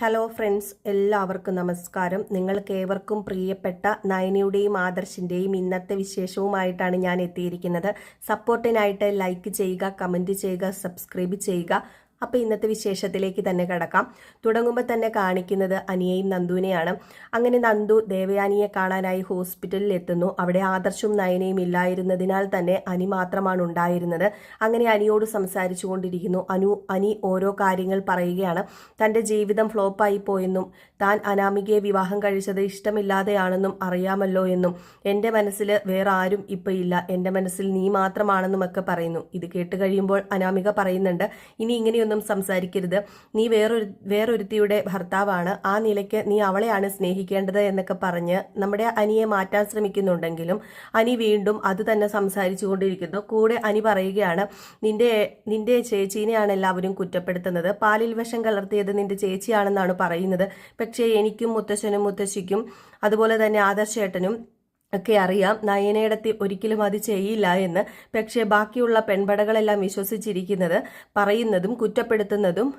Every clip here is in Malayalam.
ഹലോ ഫ്രണ്ട്സ് എല്ലാവർക്കും നമസ്കാരം. നിങ്ങൾക്ക് ഏവർക്കും പ്രിയപ്പെട്ട നയനയുടെയും ആദർശിന്റെയും ഇന്നത്തെ വിശേഷവുമായിട്ടാണ് ഞാൻ എത്തിയിരിക്കുന്നത്. സപ്പോർട്ടിനായിട്ട് ലൈക്ക് ചെയ്യുക കമന്റ് ചെയ്യുക സബ്സ്ക്രൈബ് ചെയ്യുക. അപ്പോൾ ഇന്നത്തെ വിശേഷത്തിലേക്ക് തന്നെ കടക്കാം. തുടങ്ങുമ്പോൾ തന്നെ കാണിക്കുന്നത് അനിയയും നന്ദുവിനെയാണ്. അങ്ങനെ നന്ദു ദേവയാനിയെ കാണാനായി ഹോസ്പിറ്റലിൽ എത്തുന്നു. അവിടെ ആദർശവും നയനയും ഇല്ലായിരുന്നതിനാൽ തന്നെ അനി മാത്രമാണ് ഉണ്ടായിരുന്നത്. അങ്ങനെ അനിയോട് സംസാരിച്ചു കൊണ്ടിരിക്കുന്നു. അനു അനി ഓരോ കാര്യങ്ങൾ പറയുകയാണ്. തന്റെ ജീവിതം ഫ്ലോപ്പായി പോയെന്നും താൻ അനാമികയെ വിവാഹം കഴിച്ചത് ഇഷ്ടമില്ലാതെയാണെന്നും അറിയാമല്ലോ എന്നും എന്റെ മനസ്സിൽ വേറെ ആരും ഇപ്പോൾ ഇല്ല. എന്റെ മനസ്സിൽ നീ മാത്രമാണെന്നും ഒക്കെ പറയുന്നു. ഇത് കേട്ട് കഴിയുമ്പോൾ അനാമിക പറയുന്നുണ്ട് ഇനി ഇങ്ങനെയൊന്നും സംസാരിക്കരുത്. നീ വേറൊരു വേറൊരുത്തിയുടെ ഭർത്താവാണ്. ആ നിലയ്ക്ക് നീ അവളെയാണ് സ്നേഹിക്കേണ്ടത് എന്നൊക്കെ പറഞ്ഞ് നമ്മുടെ അനിയെ മാറ്റാൻ ശ്രമിക്കുന്നുണ്ടെങ്കിലും അനി വീണ്ടും അത് തന്നെ സംസാരിച്ചു കൊണ്ടിരിക്കുന്നു കൂടെ അനി പറയുകയാണ് നിന്റെ നിന്റെ ചേച്ചീനെയാണ് എല്ലാവരും കുറ്റപ്പെടുത്തുന്നത്. പാലിൽ വിഷം കലർത്തിയത് നിന്റെ ചേച്ചിയാണെന്നാണ് പറയുന്നത്. പക്ഷേ എനിക്കും മുത്തശ്ശനും മുത്തശ്ശിക്കും അതുപോലെ തന്നെ ആദർശേട്ടനും ഒക്കെ അറിയാം. നയനയിടത്തി ഒരിക്കലും അത് ചെയ്യില്ല എന്ന് പക്ഷേ ബാക്കിയുള്ള പെൺപടകളെല്ലാം വിശ്വസിച്ചിരിക്കുന്നത് പറയുന്നതും കുറ്റപ്പെടുത്തുന്നതും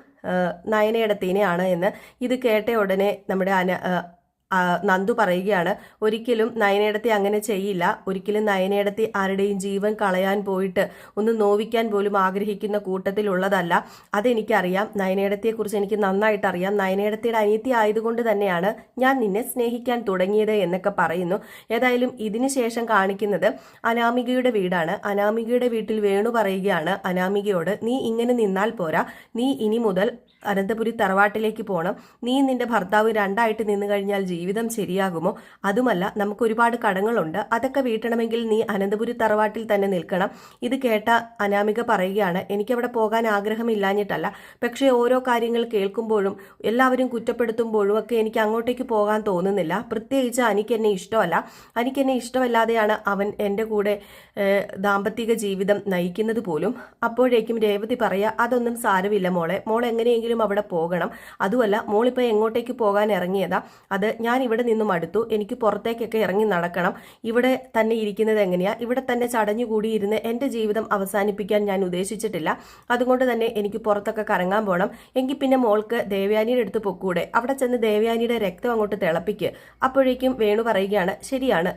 നയനയിടത്തിനെയാണ് എന്ന് ഇത് കേട്ട ഉടനെ നമ്മുടെ അന നന്ദു പറയുകയാണ് ഒരിക്കലും നയനേടത്തെ അങ്ങനെ ചെയ്യില്ല. ഒരിക്കലും നയനേടത്തെ ആരുടെയും ജീവൻ കളയാൻ പോയിട്ട് ഒന്ന് നോവിക്കാൻ പോലും ആഗ്രഹിക്കുന്ന കൂട്ടത്തിലുള്ളതല്ല. അതെനിക്കറിയാം. നയനേടത്തെക്കുറിച്ച് എനിക്ക് നന്നായിട്ട് അറിയാം നയനയിടത്തിയുടെ അനിയത്തി ആയതുകൊണ്ട് തന്നെയാണ് ഞാൻ നിന്നെ സ്നേഹിക്കാൻ തുടങ്ങിയത് എന്നൊക്കെ പറയുന്നു. ഏതായാലും ഇതിന് ശേഷം കാണിക്കുന്നത് അനാമികയുടെ വീടാണ്. അനാമികയുടെ വീട്ടിൽ വേണു പറയുകയാണ് അനാമികയോട് നീ ഇങ്ങനെ നിന്നാൽ പോരാ. നീ ഇനി മുതൽ അനന്തപുരി തറവാട്ടിലേക്ക് പോകണം നീ നിന്റെ ഭർത്താവ് രണ്ടായിട്ട് നിന്നു കഴിഞ്ഞാൽ ജീവിതം ശരിയാകുമോ? അതുമല്ല നമുക്ക് ഒരുപാട് കടങ്ങളുണ്ട്. അതൊക്കെ വീട്ടണമെങ്കിൽ നീ അനന്തപുരി തറവാട്ടിൽ തന്നെ നിൽക്കണം. ഇത് കേട്ട അനാമിക പറയുകയാണ് എനിക്കവിടെ പോകാൻ ആഗ്രഹമില്ലാഞ്ഞിട്ടല്ല. പക്ഷേ ഓരോ കാര്യങ്ങൾ കേൾക്കുമ്പോഴും എല്ലാവരും കുറ്റപ്പെടുത്തുമ്പോഴും ഒക്കെ എനിക്ക് അങ്ങോട്ടേക്ക് പോകാൻ തോന്നുന്നില്ല. പ്രത്യേകിച്ച് അനിക്ക് എന്നെ ഇഷ്ടമല്ല. അനിക്ക് എന്നെ ഇഷ്ടമല്ലാതെയാണ് അവൻ എന്റെ കൂടെ ദാമ്പത്തിക ജീവിതം നയിക്കുന്നത് പോലും. അപ്പോഴേക്കും രേവതി പറയുക അതൊന്നും സാരമില്ല മോളെ. മോൾ എങ്ങനെയെങ്കിലും അവിടെ പോകണം. അതുമല്ല മോളിപ്പോൾ എങ്ങോട്ടേക്ക് പോകാൻ ഇറങ്ങിയതാ. അത് ഞാൻ ഇവിടെ നിന്നും അടുത്തു. എനിക്ക് പുറത്തേക്കൊക്കെ ഇറങ്ങി നടക്കണം. ഇവിടെ തന്നെ ഇരിക്കുന്നത് എങ്ങനെയാ? ഇവിടെ തന്നെ ചടഞ്ഞുകൂടിയിരുന്ന് എന്റെ ജീവിതം അവസാനിപ്പിക്കാൻ ഞാൻ ഉദ്ദേശിച്ചിട്ടില്ല. അതുകൊണ്ട് തന്നെ എനിക്ക് പുറത്തൊക്കെ കറങ്ങാൻ പോകണം എങ്കിൽ പിന്നെ മോൾക്ക് ദേവയാനിയുടെ അടുത്ത് പൊക്കൂടെ. അവിടെ ചെന്ന് ദേവയാനിയുടെ രക്തം അങ്ങോട്ട് തിളപ്പിക്ക്. അപ്പോഴേക്കും വേണു പറയുകയാണ് ശരിയാണ്.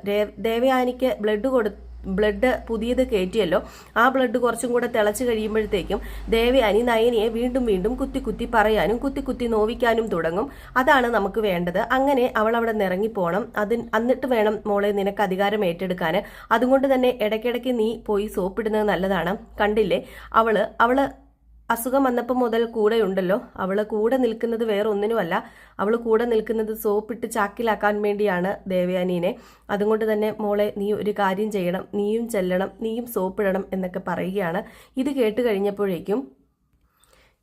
ദേവയാനിക്ക് ബ്ലഡ് കൊടു ബ്ലഡ് പുതിയത് കയറ്റിയല്ലോ ആ ബ്ലഡ് കുറച്ചും കൂടെ തിളച്ച് കഴിയുമ്പോഴത്തേക്കും ദേവയാനി നയനിയെ വീണ്ടും വീണ്ടും കുത്തി കുത്തി പറയാനും കുത്തി കുത്തി നോവിക്കാനും തുടങ്ങും. അതാണ് നമുക്ക് വേണ്ടത്. അങ്ങനെ അവൾ അവിടെ നിറങ്ങിപ്പോണം. അതിന് എന്നിട്ട് വേണം മോളെ നിനക്ക് അധികാരം ഏറ്റെടുക്കാൻ അതുകൊണ്ട് തന്നെ ഇടയ്ക്കിടയ്ക്ക് നീ പോയി സോപ്പിടുന്നത് നല്ലതാണ്. കണ്ടില്ലേ? അവൾ അവൾ അസുഖം വന്നപ്പോൾ മുതൽ കൂടെ ഉണ്ടല്ലോ അവൾ കൂടെ നിൽക്കുന്നത് വേറെ ഒന്നിനുമല്ല അവൾ കൂടെ നിൽക്കുന്നത് സോപ്പിട്ട് ചാക്കിലാക്കാൻ വേണ്ടിയാണ് ദേവയാനീനെ. അതുകൊണ്ട് തന്നെ മോളെ നീ ഒരു കാര്യം ചെയ്യണം. നീയും ചെല്ലണം. നീയും സോപ്പിടണം എന്നൊക്കെ പറയുകയാണ്. ഇത് കേട്ട് കഴിഞ്ഞപ്പോഴേക്കും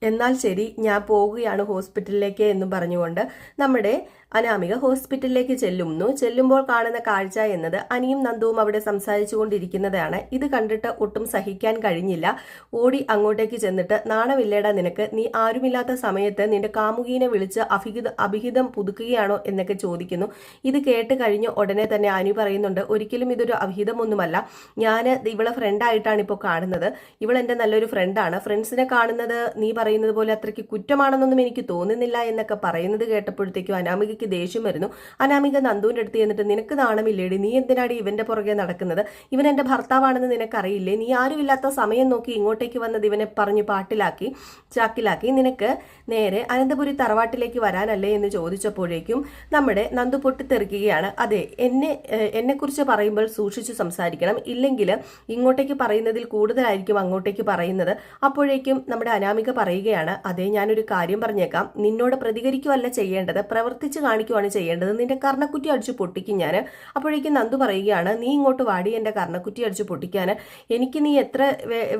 എന്നാൽ ശരി ഞാൻ പോവുകയാണ് ഹോസ്പിറ്റലിലേക്ക് എന്നും പറഞ്ഞുകൊണ്ട് നമ്മുടെ അനാമിക ഹോസ്പിറ്റലിലേക്ക് ചെല്ലുന്നു. ചെല്ലുമ്പോൾ കാണുന്ന കാഴ്ച എന്നത് അനിയും നന്ദുവും അവിടെ സംസാരിച്ചു കൊണ്ടിരിക്കുന്നതാണ് ഇത് കണ്ടിട്ട് ഒട്ടും സഹിക്കാൻ കഴിഞ്ഞില്ല. ഓടി അങ്ങോട്ടേക്ക് ചെന്നിട്ട് നാണമില്ലേടാ നിനക്ക്? നീ ആരുമില്ലാത്ത സമയത്ത് നിന്റെ കാമുകീനെ വിളിച്ച് അഭിഹിത അഭിഹിതം പുതുക്കുകയാണോ? എന്നൊക്കെ ചോദിക്കുന്നു. ഇത് കേട്ട് കഴിഞ്ഞ് ഉടനെ തന്നെ അനു പറയുന്നുണ്ട് ഒരിക്കലും ഇതൊരു അഭിഹിതമൊന്നുമല്ല. ഞാൻ ഇവളെ ഫ്രണ്ടായിട്ടാണ് ഇപ്പോൾ കാണുന്നത്. ഇവൾ എന്റെ നല്ലൊരു ഫ്രണ്ടാണ് ഫ്രണ്ട്സിനെ കാണുന്നത് നീ പറയുന്നത് പോലെ അത്രയ്ക്ക് കുറ്റമാണെന്നൊന്നും എനിക്ക് തോന്നുന്നില്ല എന്നൊക്കെ പറയുന്നത് കേട്ടപ്പോഴത്തേക്കും അനാമിക അനാമികയ്ക്ക് ദേഷ്യം വരുന്നു. അനാമിക നന്ദുവിന്റെ അടുത്ത് ചെന്നിട്ട് നിനക്ക് നാണമില്ലേടി? നീ എന്തിനാടി ഇവന്റെ പുറകെ നടക്കുന്നത്? ഇവൻ എന്റെ ഭർത്താവാണെന്ന് നിനക്കറിയില്ലേ? നീ ആരുമില്ലാത്ത സമയം നോക്കി ഇങ്ങോട്ടേക്ക് വന്നത് ഇവനെ പറഞ്ഞു പാട്ടിലാക്കി ചാക്കിലാക്കി. നിനക്ക് നേരെ അനന്തപുരി തറവാട്ടിലേക്ക് വരാനല്ലേ? എന്ന് ചോദിച്ചപ്പോഴേക്കും നമ്മുടെ നന്ദു പൊട്ടിത്തെറിക്കുകയാണ്. അതെ എന്നെ എന്നെക്കുറിച്ച് പറയുമ്പോൾ സൂക്ഷിച്ചു സംസാരിക്കണം. ഇല്ലെങ്കിൽ ഇങ്ങോട്ടേക്ക് പറയുന്നതിൽ കൂടുതലായിരിക്കും അങ്ങോട്ടേക്ക് പറയുന്നത്. അപ്പോഴേക്കും നമ്മുടെ അനാമിക പറയുകയാണ് അതെ ഞാനൊരു കാര്യം പറഞ്ഞേക്കാം. നിന്നോട് പ്രതികരിക്കുകയല്ല ചെയ്യേണ്ടത്. പ്രവർത്തിച്ച് കാണിക്കുവാണ് ചെയ്യേണ്ടത്. നിന്റെ കർണക്കുറ്റി അടിച്ച് പൊട്ടിക്കും ഞാൻ അപ്പോഴേക്കും നന്ദു പറയുകയാണ് നീ ഇങ്ങോട്ട് വാടി എന്റെ കർണക്കുറ്റി അടിച്ച് പൊട്ടിക്കാൻ എനിക്ക് നീ എത്ര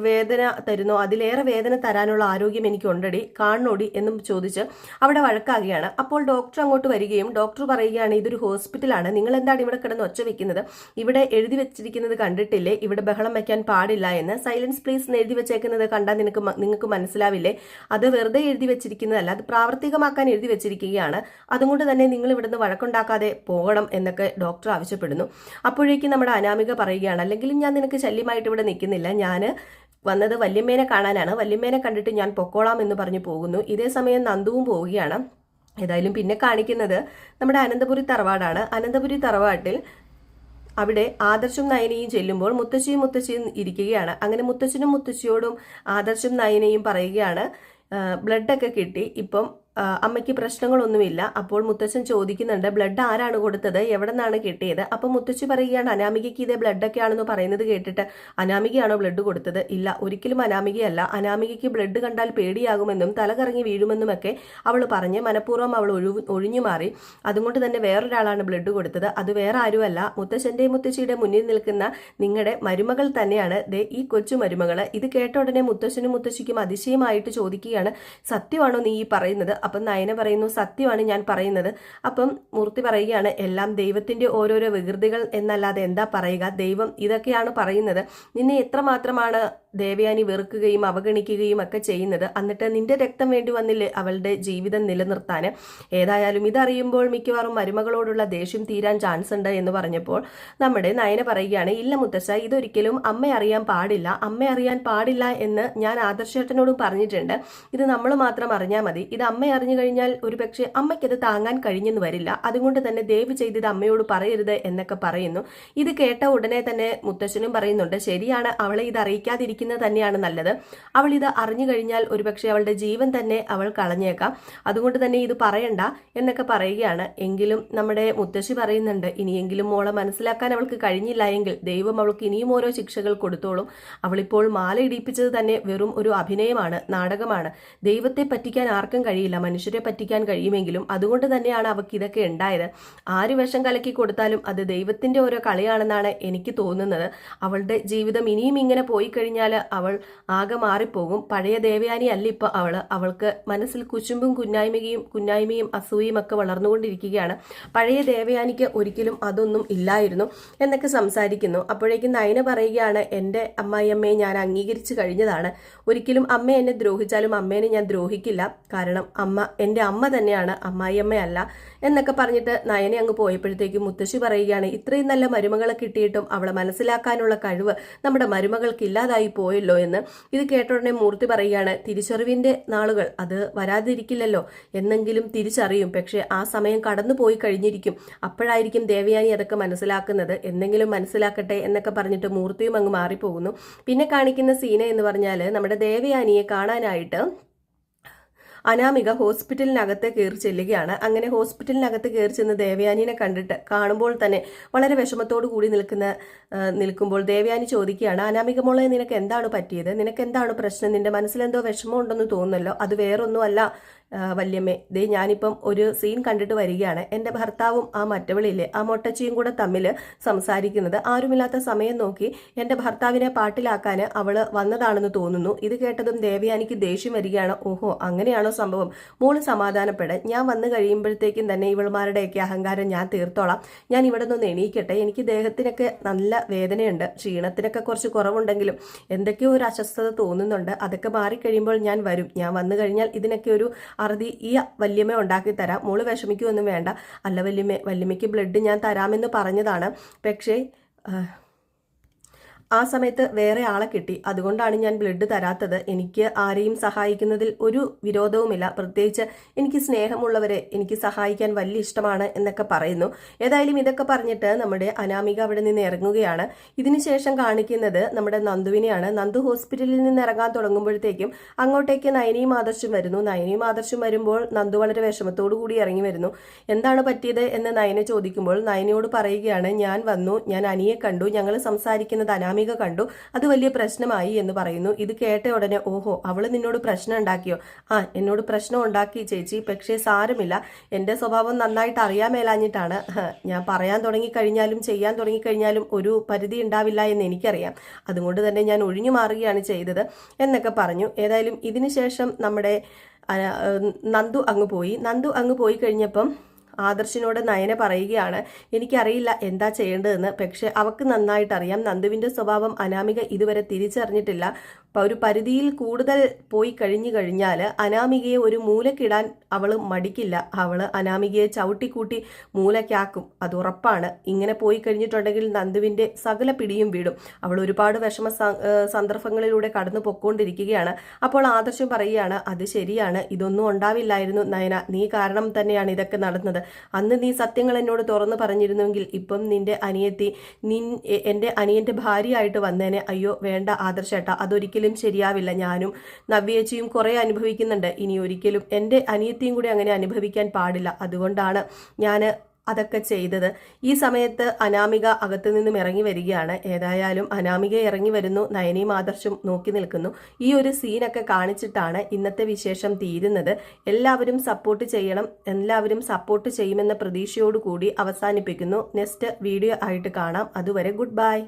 വേദന തരുന്നോ അതിലേറെ വേദന തരാനുള്ള ആരോഗ്യം എനിക്ക് ഉണ്ടടി കാണണോടി? എന്നും ചോദിച്ച് അവിടെ വഴക്കാകുകയാണ്. അപ്പോൾ ഡോക്ടർ അങ്ങോട്ട് വരികയും ഡോക്ടർ പറയുകയാണ് ഇതൊരു ഹോസ്പിറ്റലാണ്. നിങ്ങൾ എന്താണ് ഇവിടെ കിടന്ന് ഒച്ച വെക്കുന്നത്? ഇവിടെ എഴുതി വെച്ചിരിക്കുന്നത് കണ്ടിട്ടില്ലേ? ഇവിടെ ബഹളം വെക്കാൻ പാടില്ല എന്ന്. സൈലൻസ് പ്ലീസ് എഴുതി വെച്ചേക്കുന്നത് കണ്ടാൽ നിനക്ക് നിങ്ങൾക്ക് മനസ്സിലാവില്ലേ? അത് വെറുതെ എഴുതി വെച്ചിരിക്കുന്നതല്ല അത് പ്രാവർത്തികമാക്കാൻ എഴുതി വെച്ചിരിക്കുകയാണ്. അതുകൊണ്ട് തന്നെ നിങ്ങൾ ഇവിടുന്ന് വഴക്കുണ്ടാക്കാതെ പോകണം എന്നൊക്കെ ഡോക്ടർ ആവശ്യപ്പെടുന്നു. അപ്പോഴേക്കും നമ്മുടെ അനാമിക പറയുകയാണ് അല്ലെങ്കിൽ ഞാൻ നിനക്ക് ശല്യമായിട്ട് ഇവിടെ നിൽക്കുന്നില്ല. ഞാൻ വന്നത് വല്യമ്മേനെ കാണാനാണ്. വല്യമ്മേനെ കണ്ടിട്ട് ഞാൻ പൊക്കോളാം എന്ന് പറഞ്ഞു പോകുന്നു. ഇതേ സമയം നന്ദുവും പോവുകയാണ്. ഏതായാലും പിന്നെ കാണിക്കുന്നത് നമ്മുടെ അനന്തപുരി തറവാടാണ്. അനന്തപുരി തറവാട്ടിൽ അവിടെ ആദർശും നയനയും ചെല്ലുമ്പോൾ മുത്തശ്ശിയും മുത്തശ്ശിയും ഇരിക്കുകയാണ്. അങ്ങനെ മുത്തശ്ശനും മുത്തശ്ശിയോടും ആദർശും നയനയും പറയുകയാണ് ബ്ലഡൊക്കെ കിട്ടി. ഇപ്പം അമ്മയ്ക്ക് പ്രശ്നങ്ങളൊന്നുമില്ല. അപ്പോൾ മുത്തച്ഛൻ ചോദിക്കുന്നുണ്ട് ബ്ലഡ് ആരാണ് കൊടുത്തത്? എവിടെ നിന്നാണ് കിട്ടിയത്? അപ്പോൾ മുത്തച്ഛി പറയുകയാണ് അനാമികയ്ക്ക് ഇതേ ബ്ലഡൊക്കെ ആണെന്ന് പറയുന്നത് കേട്ടിട്ട് അനാമികയാണോ ബ്ലഡ് കൊടുത്തത്? ഇല്ല ഒരിക്കലും അനാമികയല്ല. അനാമികയ്ക്ക് ബ്ലഡ് കണ്ടാൽ പേടിയാകുമെന്നും തലകറങ്ങി വീഴുമെന്നുമൊക്കെ അവൾ പറഞ്ഞ് മനഃപൂർവം അവൾ ഒഴു ഒഴിഞ്ഞു മാറി. അതുകൊണ്ട് തന്നെ വേറൊരാളാണ് ബ്ലഡ് കൊടുത്തത്. അത് വേറെ ആരുമല്ല. മുത്തച്ഛന്റെയും മുത്തശ്ശിയുടെ മുന്നിൽ നിൽക്കുന്ന നിങ്ങളുടെ മരുമകൾ തന്നെയാണ്. ദേ ഈ കൊച്ചു മരുമകൾ ഇത് കേട്ട ഉടനെ മുത്തശ്ശനും മുത്തശ്ശിക്കും അതിശയമായിട്ട് ചോദിക്കുകയാണ് സത്യമാണോ നീ ഈ പറയുന്നത്? അപ്പം നയന പറയുന്നു സത്യമാണ് ഞാൻ പറയുന്നത്. അപ്പം മൂർത്തി പറയുകയാണ് എല്ലാം ദൈവത്തിന്റെ ഓരോരോ വികൃതികൾ എന്നല്ലാതെ എന്താ പറയുക? ദൈവം ഇതൊക്കെയാണ് പറയുന്നത്. നിന്നെ എത്രമാത്രമാണ് ദേവയാനി വെറുക്കുകയും അവഗണിക്കുകയും ഒക്കെ ചെയ്യുന്നത്. എന്നിട്ട് നിന്റെ രക്തം വേണ്ടി വന്നില്ലേ അവളുടെ ജീവിതം നിലനിർത്താൻ? ഏതായാലും ഇതറിയുമ്പോൾ മിക്കവാറും മരുമകളോടുള്ള ദേഷ്യം തീരാൻ ചാൻസ് ഉണ്ട് എന്ന് പറഞ്ഞപ്പോൾ നമ്മുടെ നയന പറയുകയാണ് ഇല്ല മുത്തശ്ശ ഇതൊരിക്കലും അമ്മ അറിയാൻ പാടില്ല. അമ്മ അറിയാൻ പാടില്ല എന്ന് ഞാൻ ആദർശേട്ടനോടും പറഞ്ഞിട്ടുണ്ട്. ഇത് നമ്മൾ മാത്രം അറിഞ്ഞാൽ മതി. ഇത് അമ്മ അറിഞ്ഞു കഴിഞ്ഞാൽ ഒരുപക്ഷെ അമ്മയ്ക്കത് താങ്ങാൻ കഴിഞ്ഞെന്ന് വരില്ല. അതുകൊണ്ട് തന്നെ ദയവ് ചെയ്ത് ഇത് അമ്മയോട് പറയരുത് എന്നൊക്കെ പറയുന്നു. ഇത് കേട്ട ഉടനെ തന്നെ മുത്തശ്ശനും പറയുന്നുണ്ട് ശരിയാണ് അവളെ ഇത് അറിയിക്കാതിരിക്കുന്നത് തന്നെയാണ് നല്ലത്. അവൾ ഇത് അറിഞ്ഞു കഴിഞ്ഞാൽ ഒരുപക്ഷെ അവളുടെ ജീവൻ തന്നെ അവൾ കളഞ്ഞേക്കാം. അതുകൊണ്ട് തന്നെ ഇത് പറയണ്ട എന്നൊക്കെ പറയുകയാണ്. എങ്കിലും നമ്മുടെ മുത്തശ്ശി പറയുന്നുണ്ട് ഇനിയെങ്കിലും മോളെ മനസ്സിലാക്കാൻ അവൾക്ക് കഴിഞ്ഞില്ല എങ്കിൽ ദൈവം അവൾക്ക് ഇനിയും ഓരോ ശിക്ഷകൾ കൊടുത്തോളും. അവളിപ്പോൾ മാല ഇടിപ്പിച്ചത് തന്നെ വെറും ഒരു അഭിനയമാണ് നാടകമാണ്. ദൈവത്തെ പറ്റിക്കാൻ ആർക്കും കഴിയില്ല മനുഷ്യരെ പറ്റിക്കാൻ കഴിയുമെങ്കിലും അതുകൊണ്ട് തന്നെയാണ് അവൾക്ക് ഇതൊക്കെ ഉണ്ടായത്. ആര് വിഷം കലക്കി കൊടുത്താലും അത് ദൈവത്തിന്റെ ഓരോ കളിയാണെന്നാണ് എനിക്ക് തോന്നുന്നത്. അവളുടെ ജീവിതം ഇനിയും ഇങ്ങനെ പോയി കഴിഞ്ഞാൽ അവൾ ആകെ മാറിപ്പോകും. പഴയ ദേവയാനി അല്ല ഇപ്പൊ അവൾ അവൾക്ക് മനസ്സിൽ കുശുമ്പും കുന്നായ്മയും കുന്നായ്മയും അസൂയയും ഒക്കെ വളർന്നുകൊണ്ടിരിക്കുകയാണ്. പഴയ ദേവയാനിക്ക് ഒരിക്കലും അതൊന്നും ഇല്ലായിരുന്നു എന്നൊക്കെ സംസാരിക്കുന്നു. അപ്പോഴേക്കും നയന പറയുകയാണ് എന്റെ അമ്മായിയമ്മയെ ഞാൻ അംഗീകരിച്ചു കഴിഞ്ഞതാണ്. ഒരിക്കലും അമ്മ എന്നെ ദ്രോഹിച്ചാലും അമ്മേനെ ഞാൻ ദ്രോഹിക്കില്ല. കാരണം അമ്മ എന്റെ അമ്മ തന്നെയാണ് അമ്മായിയമ്മയല്ല എന്നൊക്കെ പറഞ്ഞിട്ട് നയനെ അങ്ങ് പോയപ്പോഴത്തേക്കും മുത്തശ്ശി പറയുകയാണ് ഇത്രയും നല്ല മരുമകളെ കിട്ടിയിട്ടും അവളെ മനസ്സിലാക്കാനുള്ള കഴിവ് നമ്മുടെ മരുമകൾക്ക് ഇല്ലാതായി പോയല്ലോ എന്ന്. ഇത് കേട്ട ഉടനെ മൂർത്തി പറയുകയാണ് തിരിച്ചറിവിന്റെ നാളുകൾ അത് വരാതിരിക്കില്ലല്ലോ. എന്നെങ്കിലും തിരിച്ചറിയും. പക്ഷെ ആ സമയം കടന്നു പോയി കഴിഞ്ഞിരിക്കും. അപ്പോഴായിരിക്കും ദേവയാനി അതൊക്കെ മനസ്സിലാക്കുന്നത്. എന്തെങ്കിലും മനസ്സിലാക്കട്ടെ എന്നൊക്കെ പറഞ്ഞിട്ട് മൂർത്തിയും അങ്ങ് മാറിപ്പോകുന്നു. പിന്നെ കാണിക്കുന്ന സീന എന്ന് പറഞ്ഞാൽ നമ്മുടെ ദേവയാനിയെ കാണാനായിട്ട് അനാമിക ഹോസ്പിറ്റലിനകത്ത് കയറി ചെല്ലുകയാണ്. അങ്ങനെ ഹോസ്പിറ്റലിനകത്ത് കയറി ചെന്ന് ദേവയാനിനെ കണ്ടിട്ട് കാണുമ്പോൾ തന്നെ വളരെ വിഷമത്തോടു കൂടി നിൽക്കുന്ന നിൽക്കുമ്പോൾ ദേവ്യാനി ചോദിക്കുകയാണ് അനാമിക മോളെ നിനക്ക് എന്താണ് പറ്റിയത്? നിനക്ക് എന്താണ് പ്രശ്നം? നിന്റെ മനസ്സിലെന്തോ വിഷമമുണ്ടെന്ന് തോന്നുന്നല്ലോ? അത് വേറൊന്നുമല്ല വല്യമ്മേ. ദേ ഞാനിപ്പം ഒരു സീൻ കണ്ടിട്ട് വരികയാണ്. എന്റെ ഭർത്താവും ആ മറ്റവളില്ലേ ആ മൊട്ടച്ചിയും കൂടെ തമ്മിൽ സംസാരിക്കുന്നത്. ആരുമില്ലാത്ത സമയം നോക്കി എന്റെ ഭർത്താവിനെ പാട്ടിലാക്കാൻ അവൾ വന്നതാണെന്ന് തോന്നുന്നു. ഇത് കേട്ടതും ദേവയാനിക്ക് ദേഷ്യം വരികയാണ്. ഓഹോ അങ്ങനെയാണോ സംഭവം? മോൾ സമാധാനപ്പെടെ. ഞാൻ വന്നു കഴിയുമ്പോഴത്തേക്കും തന്നെ ഇവളുമാരുടെയൊക്കെ അഹങ്കാരം ഞാൻ തീർത്തോളാം. ഞാൻ ഇവിടെ നിന്ന് എണീക്കട്ടെ. എനിക്ക് ദേഹത്തിനൊക്കെ നല്ല വേദനയുണ്ട്. ക്ഷീണത്തിനൊക്കെ കുറച്ച് കുറവുണ്ടെങ്കിലും എന്തൊക്കെയോ ഒരു അസ്വസ്ഥത തോന്നുന്നുണ്ട്. അതൊക്കെ മാറിക്കഴിയുമ്പോൾ ഞാൻ വരും. ഞാൻ വന്നു കഴിഞ്ഞാൽ ഇതിനൊക്കെ ഒരു അറുതി ഈ വല്യമ്മ ഉണ്ടാക്കി തരാം. മോൾ വിഷമിക്കുമൊന്നും വേണ്ട. അല്ല വല്യമ്മ വല്യമ്മയ്ക്ക് ബ്ലഡ് ഞാൻ തരാമെന്ന് പറഞ്ഞതാണ്. പക്ഷേ ആ, സമയത്ത് വേറെ ആളെ കിട്ടി. അതുകൊണ്ടാണ് ഞാൻ ബ്ലഡ് തരാത്തത്. എനിക്ക് ആരെയും സഹായിക്കുന്നതിൽ ഒരു വിരോധവുമില്ല. പ്രത്യേകിച്ച് എനിക്ക് സ്നേഹമുള്ളവരെ എനിക്ക് സഹായിക്കാൻ വലിയ ഇഷ്ടമാണ് എന്നൊക്കെ പറയുന്നു. ഏതായാലും ഇതൊക്കെ പറഞ്ഞിട്ട് നമ്മുടെ അനാമിക അവിടെ നിന്ന് ഇറങ്ങുകയാണ്. ഇതിനുശേഷം കാണിക്കുന്നത് നമ്മുടെ നന്ദുവിനെയാണ്. നന്ദു ഹോസ്പിറ്റലിൽ നിന്ന് ഇറങ്ങാൻ തുടങ്ങുമ്പോഴത്തേക്കും അങ്ങോട്ടേക്ക് നയനിയും ആദർശും വരുന്നു. നയനിയും ആദർശും വരുമ്പോൾ നന്ദു വളരെ വിഷമത്തോടു കൂടി ഇറങ്ങി വരുന്നു. എന്താണ് പറ്റിയത് എന്ന് നയനെ ചോദിക്കുമ്പോൾ നയനയോട് പറയുകയാണ് ഞാൻ വന്നു. ഞാൻ അനിയെ കണ്ടു. ഞങ്ങൾ സംസാരിക്കുന്നത് അനാമിക കണ്ടു. അത് വലിയ പ്രശ്നമായി എന്ന് പറയുന്നു. ഇത് കേട്ട ഉടനെ ഓഹോ അവൾ നിന്നോട് പ്രശ്നം ഉണ്ടാക്കിയോ? ആ എന്നോട് പ്രശ്നം ഉണ്ടാക്കി ചേച്ചി. പക്ഷേ സാരമില്ല. എന്റെ സ്വഭാവം നന്നായിട്ട് അറിയാൻ മേലാഞ്ഞിട്ടാണ്. ഞാൻ പറയാൻ തുടങ്ങിക്കഴിഞ്ഞാലും ചെയ്യാൻ തുടങ്ങിക്കഴിഞ്ഞാലും ഒരു പരിധി ഉണ്ടാവില്ല എന്ന് എനിക്കറിയാം. അതുകൊണ്ട് തന്നെ ഞാൻ ഒഴിഞ്ഞു മാറുകയാണ് ചെയ്തത് എന്നൊക്കെ പറഞ്ഞു. ഏതായാലും ഇതിനുശേഷം നമ്മുടെ നന്ദു അങ്ങ് പോയി. നന്ദു അങ്ങ് പോയി കഴിഞ്ഞപ്പം ആദർശിനോട് നയന പറയുകയാണ് എനിക്കറിയില്ല എന്താ ചെയ്യേണ്ടതെന്ന്. പക്ഷെ അവക്ക് നന്നായിട്ടറിയാം. നന്ദുവിന്റെ സ്വഭാവം അനാമിക ഇതുവരെ തിരിച്ചറിഞ്ഞിട്ടില്ല. ഒരു പരിധിയിൽ കൂടുതൽ പോയി കഴിഞ്ഞു കഴിഞ്ഞാൽ അനാമികയെ ഒരു മൂലക്കിടാൻ അവൾ മടിക്കില്ല. അവൾ അനാമികയെ ചവിട്ടിക്കൂട്ടി മൂലക്കാക്കും അത് ഉറപ്പാണ്. ഇങ്ങനെ പോയി കഴിഞ്ഞിട്ടുണ്ടെങ്കിൽ നന്ദുവിന്റെ സകല പിടിയും വീടും. അവൾ ഒരുപാട് വിഷമ സന്ദർഭങ്ങളിലൂടെ കടന്നു പൊക്കോണ്ടിരിക്കുകയാണ് അപ്പോൾ ആദർശം പറയുകയാണ് അത് ശരിയാണ്. ഇതൊന്നും ഉണ്ടാവില്ലായിരുന്നു നയന. നീ കാരണം തന്നെയാണ് ഇതൊക്കെ നടന്നത്. അന്ന് നീ സത്യങ്ങൾ എന്നോട് തുറന്നു പറഞ്ഞിരുന്നുവെങ്കിൽ ഇപ്പം നിന്റെ അനിയത്തി നിൻ എന്റെ അനിയന്റെ ഭാര്യയായിട്ട് വന്നേനെ. അയ്യോ വേണ്ട ആദർശേട്ടാ അതൊരിക്കലും ശരിയാവില്ല. ഞാനും നവ്യേച്ചിയും കുറേ അനുഭവിക്കുന്നുണ്ട്. ഇനി ഒരിക്കലും എന്റെ അനിയത്തിയും കൂടി അങ്ങനെ അനുഭവിക്കാൻ പാടില്ല. അതുകൊണ്ടാണ് ഞാൻ അതൊക്കെ ചെയ്തത്. ഈ സമയത്ത് അനാമിക അകത്തു നിന്നും ഇറങ്ങി വരികയാണ്. ഏതായാലും അനാമിക ഇറങ്ങി വരുന്നു. നയനിയും ആദർശും നോക്കി നിൽക്കുന്നു. ഈ ഒരു സീനൊക്കെ കാണിച്ചിട്ടാണ് ഇന്നത്തെ വിശേഷം തീരുന്നത്. എല്ലാവരും സപ്പോർട്ട് ചെയ്യണം. എല്ലാവരും സപ്പോർട്ട് ചെയ്യുമെന്ന പ്രതീക്ഷയോടുകൂടി അവസാനിപ്പിക്കുന്നു. നെക്സ്റ്റ് വീഡിയോ ആയിട്ട് കാണാം. അതുവരെ ഗുഡ് ബൈ